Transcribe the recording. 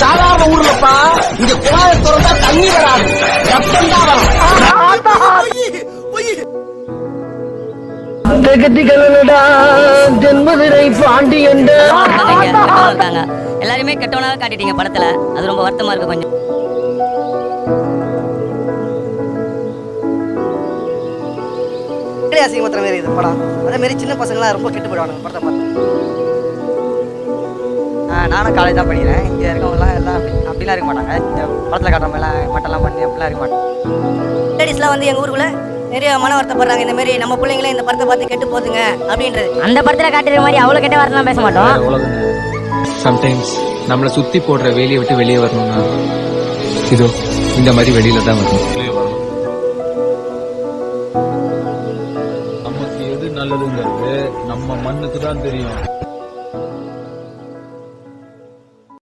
சாதாரண ஊர்லப்பா இங்க குழாய திறந்தா தண்ணி வராது. ரத்தம் தான் வரும். தென்மதுரை பாண்டி என்ற எல்லாருமே கெட்டவனாக காட்டிட்டீங்க படத்துல. அது ரொம்ப வருத்தமா இருக்கு கொஞ்சம். அசிங்கமத்துற மாதிரி இது படம். அதே மாதிரி சின்ன பசங்களாம் ரொம்ப கெட்டு போயிடுவாங்க படத்தை பார்த்து. நானும் காலேஜ் தான் படிக்கிறேன். இங்கே இருக்கவங்கலாம் எல்லாம் அப்படி அப்படிலாம் இருக்க மாட்டாங்க. இந்த படத்தில் காட்டுற மாதிரிலாம் மட்டெல்லாம் பண்ணி அப்படிலாம் இருக்க மாட்டாங்க. லேடிஸ்லாம் வந்து எங்க ஊருக்குள்ள நிறைய மன வருத்தப்படுறாங்க. இந்த மாதிரி நம்ம பிள்ளைங்களே இந்த படத்தை பார்த்து கெட்டு போகுதுங்க அப்படின்றது. அந்த படத்துல காட்டுற மாதிரி அவ்வளவு கெட்ட வார்த்தைலாம் பேச மாட்டோம். சம்டைம்ஸ் நம்மளை சுத்தி போடுற வேலையை விட்டு வெளியே வரணும்னா இதோ இந்த மாதிரி வெளியில தான் வரணும். நமக்கு எது நல்லதுங்கிறது நம்ம மண்ணுக்கு தான் தெரியும்.